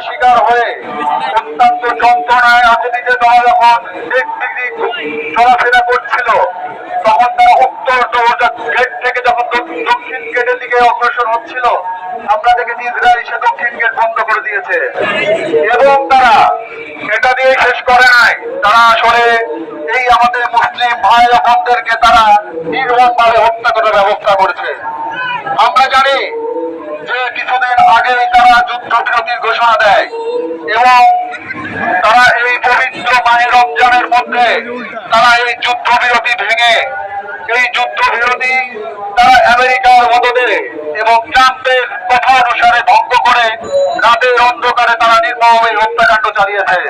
শিকার হয়ে অত্যন্ত যন্ত্রণায় তারা যখন চলাফেরা করছিল, তখন তারা উত্তর গেট থেকে যখন দক্ষিণ- দক্ষিণ গেটের দিকে অগ্রসর হচ্ছিল, আমরা দেখেছি ইসরায়েল সে দক্ষিণ গেট বন্ধ করে দিয়েছে। এবং তারা এটা দিয়ে শেষ করে নাই তারা আসলে এই আমাদের মুসলিম ভাই ও বোনদেরকে তারা নির্মম ভাবে হত্যা করার ব্যবস্থা করেছে। আমরা জানি যে কিছুদিন আগেই তারা যুদ্ধবিরতির ঘোষণা দেয় এবং তারা এই পবিত্র মাহে রমজানের মধ্যে তারা এই যুদ্ধবিরতি ভেঙে, এই যুদ্ধবিরতি তারা আমেরিকার মদদে এবং ট্রাম্পের কথা অনুসারে ভঙ্গ করে রাতের অন্ধকারে তারা নির্মম এই হত্যাকাণ্ড চালিয়েছে।